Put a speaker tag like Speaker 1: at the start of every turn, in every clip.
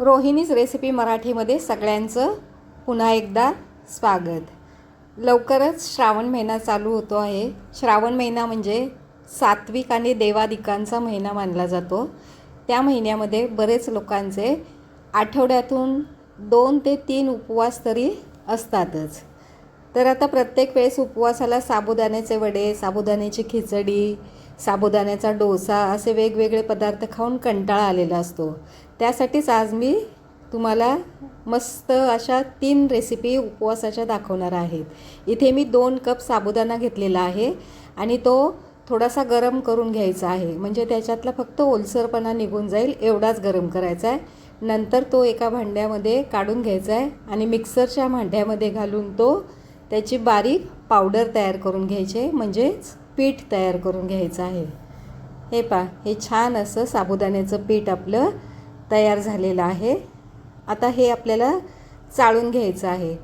Speaker 1: Rohini's recipe मराठीमध्ये सगळ्यांचं पुन्हा एकदा स्वागत. लवकरच श्रावण महिना चालू होतो आहे. श्रावण महिना म्हणजे सात्विक आणि देवादिकांचा महिना मानला जातो. त्या महिन्यामध्ये बरेच लोकांचे आठवड्यातून दोन ते तीन उपवास तरी असतातच. तर आता प्रत्येक वेळेस उपवासाला साबुदाण्याचे वडे साबुदाण्याची खिचडी साबुदाण्याचा डोसा असे वेगवेगळे पदार्थ खाऊन कंटाळा आलेला असतो. त्यासाठीच आज मी तुम्हाला मस्त अशा तीन रेसिपी उपवासाच्या दाखवणार आहेत. इथे मी दोन कप साबुदाणा घेतलेला आहे आणि तो थोडासा गरम करून घ्यायचा आहे. म्हणजे त्याच्यातला फक्त ओलसरपणा निघून जाईल एवढाच गरम करायचा आहे. नंतर तो एका भांड्यामध्ये काढून घ्यायचा आहे आणि मिक्सरच्या भांड्यामध्ये घालून तो त्याची बारीक पावडर तयार करून घ्यायचे म्हणजेच पीठ तयार करून घ्यायचं आहे. हे पा हे छान असं साबुदाण्याचं पीठ आपलं तयार झालेलं आहे. आता हे आपल्याला चाळून घ्यायचं आहे.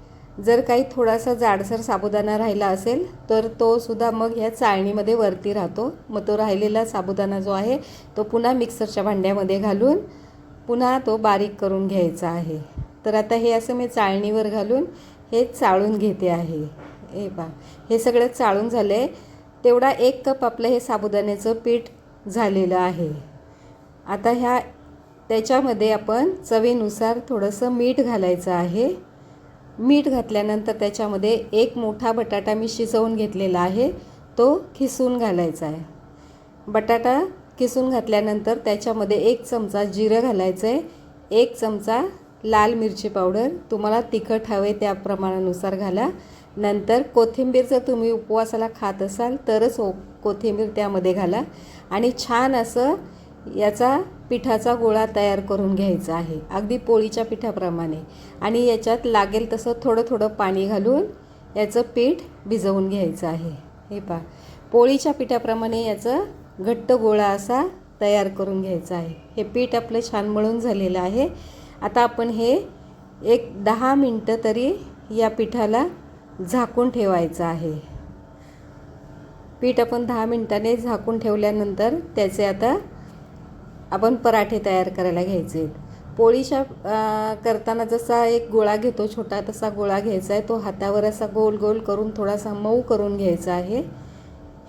Speaker 1: जर काही थोडासा जाडसर साबुदाणा राहिला असेल तर तो सुद्धा मग ह्या चाळणीमध्ये वरती राहतो. मग तो राहिलेला साबुदाणा जो आहे तो पुन्हा मिक्सरच्या भांड्यामध्ये घालून पुन्हा तो बारीक करून घ्यायचा आहे. तर आता हे असं मी चाळणीवर घालून हे चाळून घेते आहे. हे पा हे सगळं चाळून झालं आहे तेवढा एक कप आपलं हे साबुदाण्याचं पीठ झालेलं आहे. आता ह्या त्याच्यामध्ये आपण चवीनुसार थोडंसं मीठ घालायचं आहे. मीठ घातल्यानंतर त्याच्यामध्ये एक मोठा बटाटा मी शिजवून घेतलेला आहे. तो खिसून घालायचा आहे. बटाटा किसून घातल्यानंतर त्याच्यामध्ये एक चमचा जिरं घालायचं आहे. एक चमचा लाल मिरची पावडर. तुम्हाला तिखट हवे त्या प्रमाणानुसार घाला. नंतर कोथिंबीर जर तुम्ही उपवासाला खात असाल तरच ओ कोथिंबीर त्यामध्ये घाला. आणि छान असं याचा पिठाचा गोळा तयार करून घ्यायचा आहे. अगदी पोळीच्या पिठाप्रमाणे. आणि याच्यात लागेल तसं थोडं थोडं पाणी घालून याचं पीठ भिजवून घ्यायचं आहे. हे पा पोळीच्या पिठाप्रमाणे याचं घट्ट गोळा असा तयार करून घ्यायचा आहे. हे पीठ आपलं छान मळून झालेलं आहे. आता आपण हे एक दहा मिनटं तरी या पिठाला झाकून ठेवायचं आहे. पीठ आपण दहा मिनटाने झाकून ठेवल्यानंतर त्याचे आता आपण पराठे तयार करायला घ्यायचे. आहेत पोळीच्या करताना जसा एक गोळा घेतो छोटा तसा गोळा घ्यायचा आहे. तो हातावर असा गोल गोल करून थोडासा मऊ करून घ्यायचा आहे.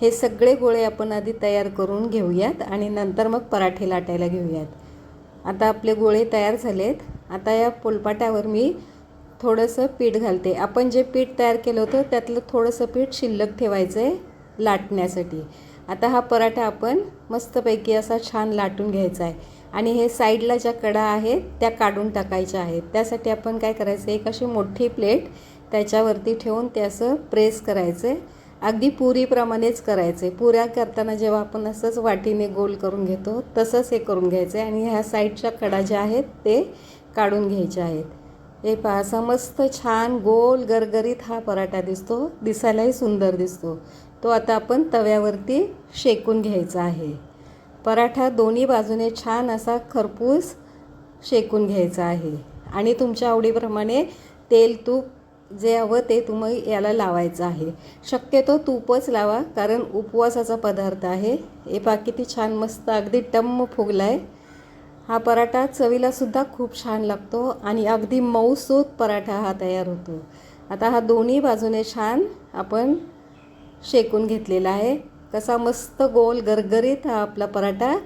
Speaker 1: हे सगळे गोळे आपण आधी तयार करून घेऊयात आणि नंतर मग पराठे लाटायला घेऊयात. आता आपले गोळे तयार झालेत. आता या पोलपाट्यावर मी थोडंसं पीठ घालते. आपण जे पीठ तयार केलं होतं त्यातलं थोडंसं पीठ शिल्लक ठेवायचं आहे लाटण्यासाठी. आता हा पराठा आपण मस्तपैकी असा छान लाटून घ्यायचा आहे. आणि हे साईडला ज्या कडा आहेत त्या काढून टाकायच्या आहेत. त्यासाठी आपण काय करायचं एक अशी मोठी प्लेट त्याच्यावरती ठेवून ते असं प्रेस करायचं अगदी पुरीप्रमाणेच करायचं पुऱ्या करताना जेव्हा आपण असंच वाटीने गोल करून घेतो तसंच हे करून घ्यायचं आहे आणि ह्या साईडच्या कडा ज्या आहेत ते काढून घ्यायचे आहेत. हे पहा असा मस्त छान गोल गरगरीत हा पराठा दिसतो. दिसायलाही सुंदर दिसतो. तो आता आपण तव्यावरती शेकून घ्यायचा आहे. पराठा दोन्ही बाजूने छान असा खरपूस शेकून घ्यायचा आहे. आणि तुमच्या आवडीप्रमाणे तेल तूप जे हवं ते तुम्ही याला लावायचं आहे. शक्यतो तूपच लावा कारण उपवासाचा पदार्थ आहे. हे पा किती छान मस्त अगदी टम्म फुगला आहे हा पराठा चवीलासुद्धा खूप छान लागतो आणि अगदी मऊसूत पराठा हा तयार होतो. आता हा दोन्ही बाजूने छान आपण शेकून घेतलेला आहे. कसा मस्त गोल गरगरीत हा आपला पराठा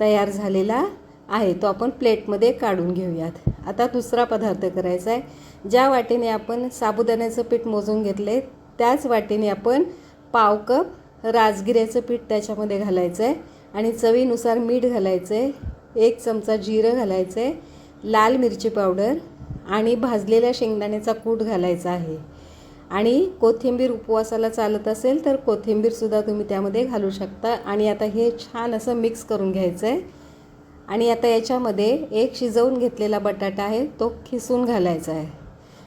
Speaker 1: तयार झालेला आहे. तो आपण प्लेटमध्ये काढून घेऊयात. आता दुसरा पदार्थ करायचा आहे. ज्या वाटीने आपण साबुदाण्याचं पीठ मोजून घेतले त्याच वाटीने आपण पाव कप राजगिऱ्याचं पीठ त्याच्यामध्ये घालायचं आहे. आणि चवीनुसार मीठ घालायचं आहे. एक चमचा जिरं घालायचं आहे. लाल मिरची पावडर आणि भाजलेल्या शेंगदाण्याचा कूट घालायचा आहे. आणि कोथिंबीर उपवासाला चालत असेल तर कोथिंबीरसुद्धा तुम्ही त्यामध्ये घालू शकता. आणि आता हे छान असं मिक्स करून घ्यायचं आहे आणि आता याच्यामध्ये एक शिजवून घेतलेला बटाटा आहे तो खिसून घालायचा आहे.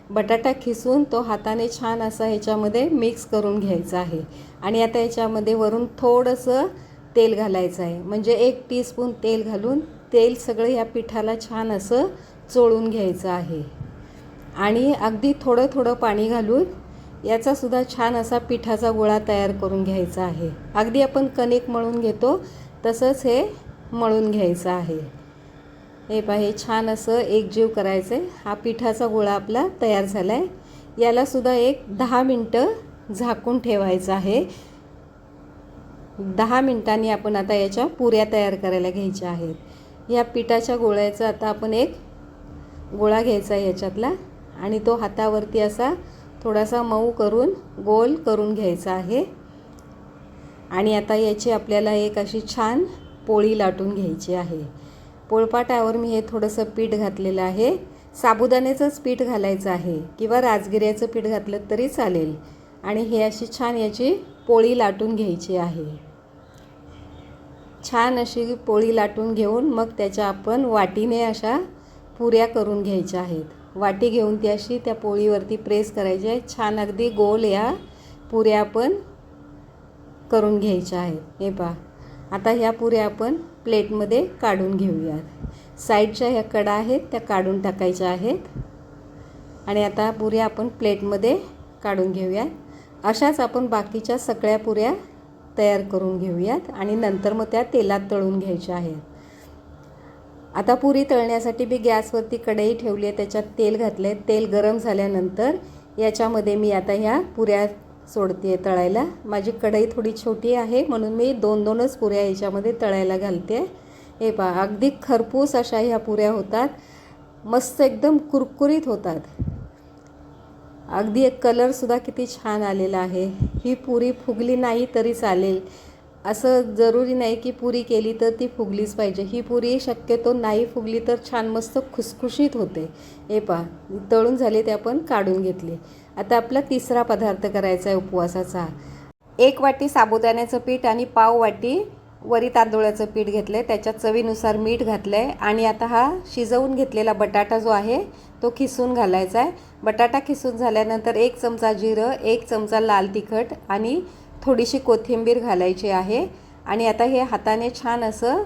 Speaker 1: बटाटा खिसून तो हाताने छान असा ह्याच्यामध्ये मिक्स करून घ्यायचा आहे. आणि आता याच्यामध्ये वरून थोडंसं तेल घालायचं आहे. म्हणजे एक टीस्पून तेल घालून तेल सगळं या पिठाला छान असं चोळून घ्यायचं आहे. आणि अगदी थोडं थोडं पाणी घालून याचासुद्धा छान असा पिठाचा गोळा तयार करून घ्यायचा आहे. अगदी आपण कणिक मळून घेतो तसंच हे मळून घ्यायचं आहे. हे पहा हे छान असं एकजीव करायचं आहे हा पिठाचा गोळा आपला तयार झाला आहे यालासुद्धा एक दहा मिनटं झाकून ठेवायचं आहे. दहा मिनटांनी आपण आता याच्या पुऱ्या तयार करायला घ्यायच्या आहेत. या पिठाच्या गोळ्याचा आता आपण एक गोळा घ्यायचा आहे याच्यातला आणि तो हातावरती असा थोडासा मऊ करून गोल करून घ्यायचा आहे. आणि आता याची आपल्याला एक अशी छान पोळी लाटून घ्यायची आहे. पोळपाटावर मी हे थोडंसं पीठ घातलेलं आहे. साबुदाण्याचंच पीठ घालायचं आहे किंवा राजगिऱ्याचं पीठ घातलं तरी चालेल. आणि हे अशी छान याची पोळी लाटून घ्यायची आहे. छान अशी पोळी लाटून घेऊन मग त्याच्या आपण वाटीने अशा पुऱ्या करून घ्यायच्या आहेत. वाटी घेऊन ती अशी त्या पोळीवरती प्रेस करायची आहे. छान अगदी गोल या पुऱ्या आपण करून घ्यायच्या आहेत. हे पहा. आता ह्या पुऱ्या आपण प्लेटमध्ये काढून घेऊयात. साईडच्या ह्या कडा आहेत त्या काढून टाकायच्या आहेत. आणि आता पुऱ्या आपण प्लेटमध्ये काढून घेऊयात. अशाच आपण बाकीच्या सगळ्या पुऱ्या तयार करून घेऊयात आणि नंतर मग त्या तेलात तळून घ्यायच्या आहेत. आता पुरी तळण्यासाठी मी गॅसवरती कढई ठेवली आहे त्याच्यात तेल घातलं आहे तेल गरम झाल्यानंतर याच्यामध्ये मी आता ह्या पुऱ्या सोडते आहे तळायला. माझी कढई थोडी छोटी आहे म्हणून मी दोन दोनच पुऱ्या याच्यामध्ये तळायला घालते हे पहा अगदी खरपूस अशा ह्या पुऱ्या होतात. मस्त एकदम कुरकुरीत होतात. अगदी एक कलरसुद्धा किती छान आलेला आहे. ही पुरी फुगली नाही तरी चालेल. असं जरुरी नाही की पुरी केली तर ती फुगलीच पाहिजे. ही पुरी शक्यतो नाही फुगली तर छान मस्त खुसखुशीत होते. हे पहा तळून झाले ते आपण काढून घेतले. आता आपला तिसरा पदार्थ करायचा आहे उपवासाचा. एक वाटी साबुदाण्याचं पीठ आणि पाव वाटी वरी तांदूळाचं पीठ घेतलं आहे त्याच्यात चवीनुसार मीठ घातलं आहे आणि आता हा शिजवून घेतलेला बटाटा जो आहे तो खिसून घालायचा आहे. बटाटा खिसून झाल्यानंतर एक चमचा जिरं एक चमचा लाल तिखट आणि थोडीशी कोथिंबीर घालायची आहे आणि आता हे हाताने छान असं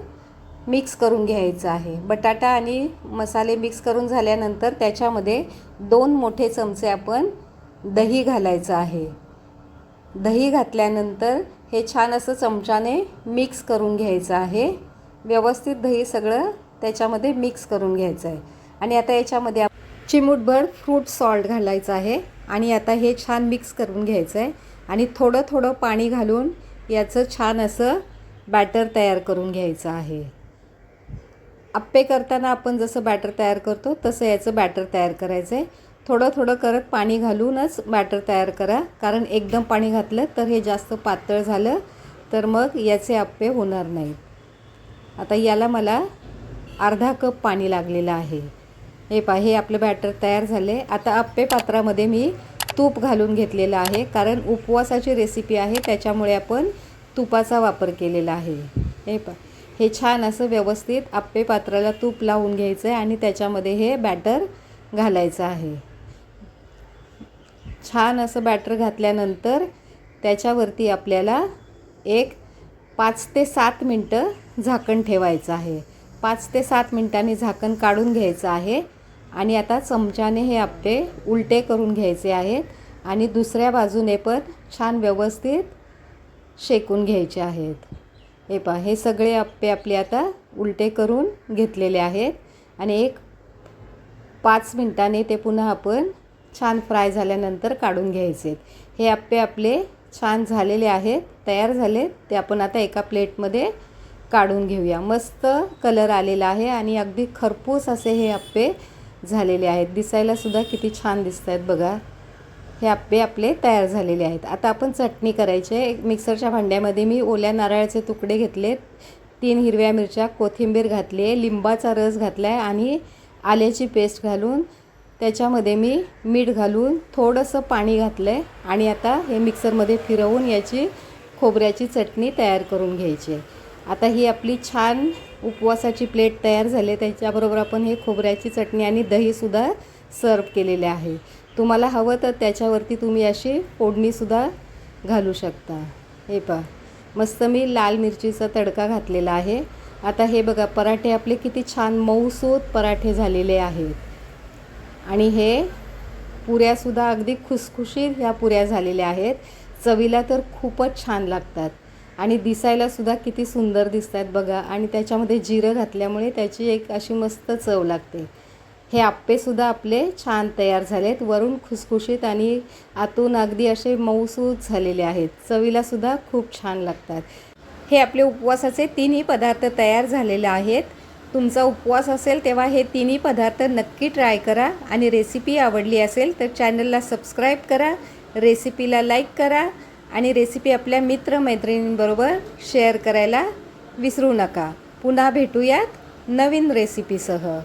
Speaker 1: मिक्स करून घ्यायचं आहे. बटाटा आणि मसाले मिक्स करून झाल्यानंतर त्याच्यामध्ये दोन मोठे चमचे आपण दही घालायचं आहे. दही घातल्यानंतर हे छान असं चमच्याने मिक्स करून घ्यायचं आहे. व्यवस्थित दही सगळं त्याच्यामध्ये मिक्स करून घ्यायचं आहे. आणि आता याच्यामध्ये चिमूटभर फ्रूट सॉल्ट घालायचं आहे आणि आता हे छान मिक्स करून घ्यायचं आहे. आणि थोडं थोडं पाणी घालून याचं छान असं बॅटर तयार करून घ्यायचं आहे. आप्पे करताना आपण जसं बॅटर तयार करतो तसं याचं बॅटर तयार करायचं आहे थोडं थोडं करत पाणी घालूनच बॅटर तयार करा कारण एकदम पाणी घातलं तर हे जास्त पातळ झालं तर मग याचे आप्पे होणार नाहीत. आता याला मला अर्धा कप पाणी लागलेलं आहे. हे पा हे आपलं बॅटर तयार झाले आता आप्पे पात्रामध्ये मी तूप घालून घेतलेलं आहे कारण उपवासाची रेसिपी आहे त्याच्यामुळे आपण तुपाचा वापर केलेला आहे. हे पा हे छान असं व्यवस्थित आप्पे पात्राला तूप लावून घ्यायचं आहे आणि त्याच्यामध्ये हे बॅटर घालायचं आहे. छान असं बॅटर घातल्यानंतर त्याच्यावरती आपल्याला एक पाच ते सात मिनटं झाकण ठेवायचं आहे. पाच ते सात मिनटांनी झाकण काढून घ्यायचं आहे. आणि आता चमच्याने हे आप्पे उलटे करून घ्यायचे आहेत आणि दुसऱ्या बाजूने पण छान व्यवस्थित शेकून घ्यायचे आहेत. हे पहा हे सगळे आप्पे आपले आता उलटे करून घेतलेले आहेत आणि एक पाच मिनटाने ते पुन्हा आपण छान फ्राय झाल्यानंतर काढून घ्यायचे हे आप्पे आपले छान झालेले आहेत तयार झाले ते आपण आता एका प्लेटमध्ये काढून घेऊया. मस्त कलर आलेला आहे आणि अगदी खरपूस असे हे आप्पे झालेले आहेत. दिसायलासुद्धा किती छान दिसत आहेत बघा. हे आप्पे आपले तयार झालेले आहेत. आता आपण चटणी करायची आहे. मिक्सरच्या भांड्यामध्ये मी ओल्या नारळाचे तुकडे घेतले तीन हिरव्या मिरच्या कोथिंबीर घातली आहे लिंबाचा रस घातला आहे आणि आल्याची पेस्ट घालून त्याच्यामध्ये मी मीठ घालून थोडंसं पाणी घातलं आहे आणि आता हे मिक्सरमध्ये फिरवून याची खोबऱ्याची चटणी तयार करून घ्यायची आहे. आता ही आपली छान उपवासाची प्लेट तयार झाली आहे. त्याच्याबरोबर आपण हे खोबऱ्याची चटणी आणि दहीसुद्धा सर्व केलेले आहे. तुम्हाला हवं तर त्याच्यावरती तुम्ही अशी फोडणीसुद्धा घालू शकता. हे पहा. मस्त मी लाल मिरचीचा तडका घातलेला आहे. आता हे बघा पराठे आपले किती छान मऊसूत पराठे झालेले आहेत. आणि हे पुऱ्यासुद्धा अगदी खुसखुशीत ह्या पुऱ्या झालेल्या आहेत. चवीला तर खूपच छान लागतात. आणि दिसायलासुद्धा किती सुंदर दिसत आहेत बघा. आणि त्याच्यामध्ये जिरं घातल्यामुळे त्याची एक अशी मस्त चव लागते. हे आप्पेसुद्धा आपले छान तयार झालेत. वरून खुसखुशीत आणि आतून अगदी असे मऊसूत झालेले आहेत. चवीलासुद्धा खूप छान लागतात. हे आपले उपवासाचे तिन्ही पदार्थ तयार झालेले आहेत. तुमचा उपवास असेल तेव्हा हे तिन्ही पदार्थ नक्की ट्राय करा. आणि रेसिपी आवडली असेल तर चॅनलला सबस्क्राईब करा. रेसिपीला लाईक करा. आणि रेसिपी आपल्या मित्रमैत्रिणींबरोबर शेअर करायला विसरू नका. पुन्हा भेटूयात नवीन रेसिपीसह